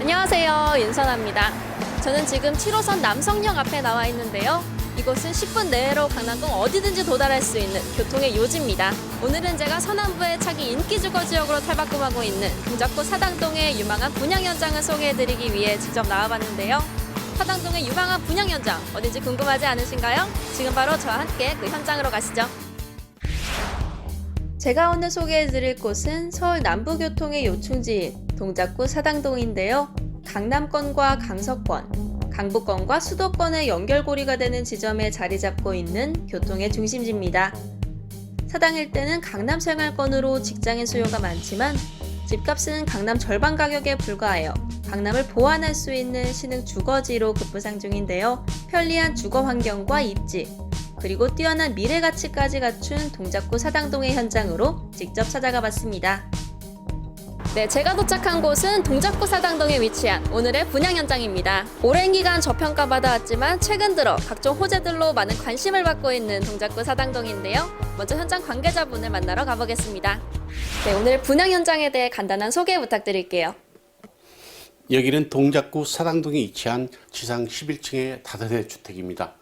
안녕하세요. 윤선아입니다. 저는 지금 7호선 남성역 앞에 나와 있는데요. 이곳은 10분 내로 강남동 어디든지 도달할 수 있는 교통의 요지입니다. 오늘은 제가 서남부의 차기 인기 주거 지역으로 탈바꿈하고 있는 동작구 사당동의 유망한 분양 현장을 소개해드리기 위해 직접 나와봤는데요. 사당동의 유망한 분양 현장 어딘지 궁금하지 않으신가요? 지금 바로 저와 함께 그 현장으로 가시죠. 제가 오늘 소개해드릴 곳은 서울 남부교통의 요충지인 동작구 사당동인데요. 강남권과 강서권, 강북권과 수도권의 연결고리가 되는 지점에 자리 잡고 있는 교통의 중심지입니다. 사당 일대는 강남 생활권으로 직장인 수요가 많지만 집값은 강남 절반 가격에 불과하여 강남을 보완할 수 있는 신흥 주거지로 급부상 중인데요. 편리한 주거 환경과 입지, 그리고 뛰어난 미래 가치까지 갖춘 동작구 사당동의 현장으로 직접 찾아가 봤습니다. 네, 제가 도착한 곳은 동작구 사당동에 위치한 오늘의 분양 현장입니다. 오랜 기간 저평가 받아 왔지만 최근 들어 각종 호재들로 많은 관심을 받고 있는 동작구 사당동인데요. 먼저 현장 관계자분을 만나러 가보겠습니다. 네, 오늘 분양 현장에 대해 간단한 소개 부탁드릴게요. 여기는 동작구 사당동에 위치한 지상 11층의 다세대 주택입니다.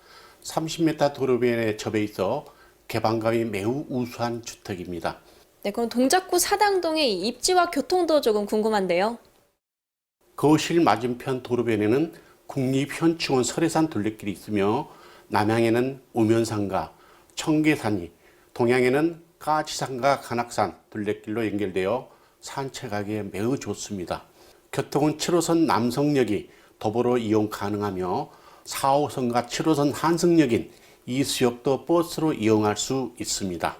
30m 도로변에 접해 있어 개방감이 매우 우수한 주택입니다. 네, 그럼 동작구 사당동의 이 입지와 교통도 조금 궁금한데요. 거실 맞은편 도로변에는 국립현충원 설해산 둘레길이 있으며 남향에는 우면산과 청계산이, 동향에는 까치산과 간악산 둘레길로 연결되어 산책하기에 매우 좋습니다. 교통은 7호선 남성역이 도보로 이용 가능하며 4호선과 7호선 한승역인 이 수역도 버스로 이용할 수 있습니다.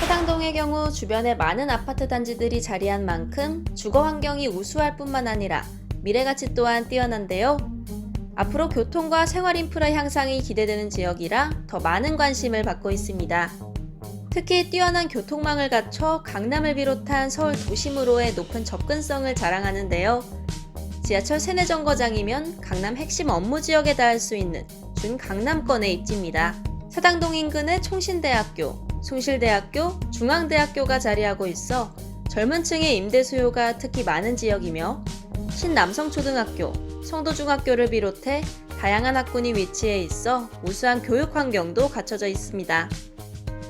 사당동의 경우 주변에 많은 아파트 단지들이 자리한 만큼 주거 환경이 우수할 뿐만 아니라 미래 가치 또한 뛰어난데요. 앞으로 교통과 생활 인프라 향상이 기대되는 지역이라 더 많은 관심을 받고 있습니다. 특히 뛰어난 교통망을 갖춰 강남을 비롯한 서울 도심으로의 높은 접근성을 자랑하는데요. 지하철 세내 정거장이면 강남 핵심 업무 지역에 닿을 수 있는 준 강남권의 입지입니다. 사당동 인근에 총신대학교, 숭실대학교, 중앙대학교가 자리하고 있어 젊은 층의 임대 수요가 특히 많은 지역이며 신남성초등학교, 성도중학교를 비롯해 다양한 학군이 위치해 있어 우수한 교육 환경도 갖춰져 있습니다.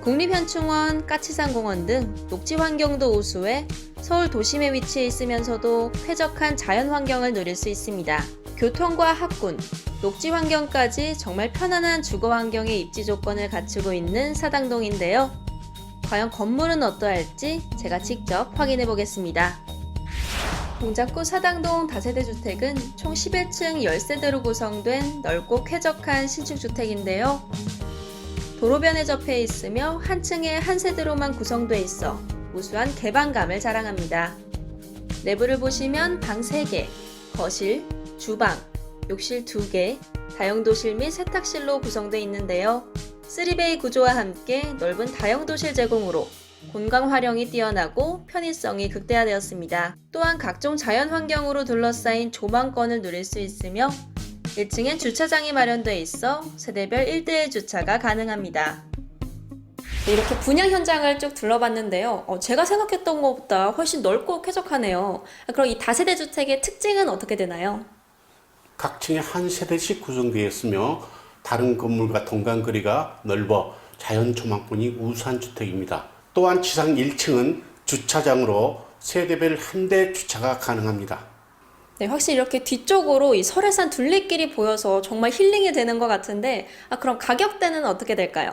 국립현충원, 까치산공원 등 녹지 환경도 우수해 서울 도심에 위치해 있으면서도 쾌적한 자연 환경을 누릴 수 있습니다. 교통과 학군, 녹지 환경까지 정말 편안한 주거 환경의 입지 조건을 갖추고 있는 사당동인데요. 과연 건물은 어떠할지 제가 직접 확인해 보겠습니다. 동작구 사당동 다세대 주택은 총 11층 10세대로 구성된 넓고 쾌적한 신축 주택인데요. 도로변에 접해 있으며 한 층에 한 세대로만 구성돼 있어 우수한 개방감을 자랑합니다. 내부를 보시면 방 3개, 거실, 주방, 욕실 2개, 다용도실 및 세탁실로 구성되어 있는데요. 3베이 구조와 함께 넓은 다용도실 제공으로 공간 활용이 뛰어나고 편의성이 극대화되었습니다. 또한 각종 자연 환경으로 둘러싸인 조망권을 누릴 수 있으며 1층엔 주차장이 마련돼 있어 세대별 1대1 주차가 가능합니다. 네, 이렇게 분양 현장을 쭉 둘러봤는데요. 어, 제가 생각했던 것보다 훨씬 넓고 쾌적하네요. 그럼 이 다세대 주택의 특징은 어떻게 되나요? 각 층에 한 세대씩 구성되어 있으며 다른 건물과 동간거리가 넓어 자연 조망권이 우수한 주택입니다. 또한 지상 1층은 주차장으로 세대별 한 대 주차가 가능합니다. 네, 확실히 이렇게 뒤쪽으로 이 설해산 둘레길이 보여서 정말 힐링이 되는 것 같은데, 아, 그럼 가격대는 어떻게 될까요?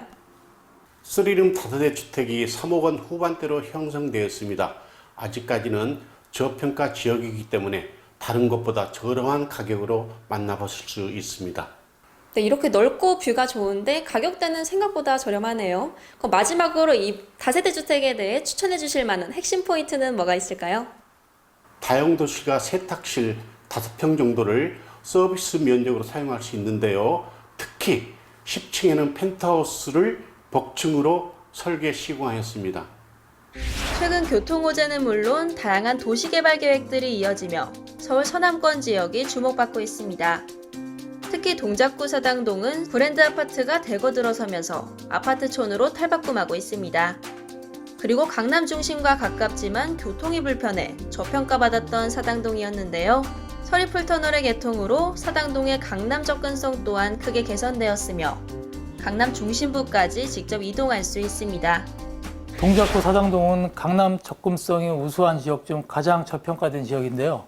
쓰리룸 다세대 주택이 3억 원 후반대로 형성되었습니다. 아직까지는 저평가 지역이기 때문에 다른 곳보다 저렴한 가격으로 만나보실 수 있습니다. 네, 이렇게 넓고 뷰가 좋은데 가격대는 생각보다 저렴하네요. 그럼 마지막으로 이 다세대 주택에 대해 추천해 주실 만한 핵심 포인트는 뭐가 있을까요? 다용도실과 세탁실 5평 정도를 서비스 면적으로 사용할 수 있는데요. 특히 10층에는 펜트하우스를 복층으로 설계 시공하였습니다. 최근 교통 호재는 물론 다양한 도시 개발 계획들이 이어지며 서울 서남권 지역이 주목받고 있습니다. 특히 동작구 사당동은 브랜드 아파트가 대거 들어서면서 아파트촌으로 탈바꿈하고 있습니다. 그리고 강남 중심과 가깝지만 교통이 불편해 저평가받았던 사당동이었는데요. 서리풀 터널의 개통으로 사당동의 강남 접근성 또한 크게 개선되었으며 강남 중심부까지 직접 이동할 수 있습니다. 동작구 사당동은 강남 접근성이 우수한 지역 중 가장 저평가된 지역인데요.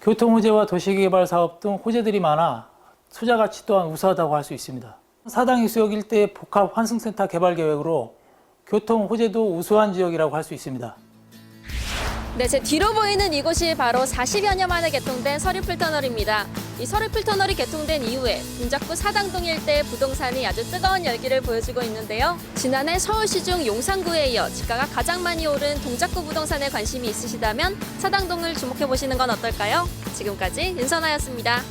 교통 호재와 도시개발 사업 등 호재들이 많아 투자 가치 또한 우수하다고 할 수 있습니다. 사당 이수역 일대 복합 환승센터 개발 계획으로 교통 호재도 우수한 지역이라고 할 수 있습니다. 네, 제 뒤로 보이는 이곳이 바로 40여 년 만에 개통된 서리풀 터널입니다. 이 서리풀 터널이 개통된 이후에 동작구 사당동 일대의 부동산이 아주 뜨거운 열기를 보여주고 있는데요. 지난해 서울시 중 용산구에 이어 지가가 가장 많이 오른 동작구 부동산에 관심이 있으시다면 사당동을 주목해 보시는 건 어떨까요? 지금까지 윤선아였습니다.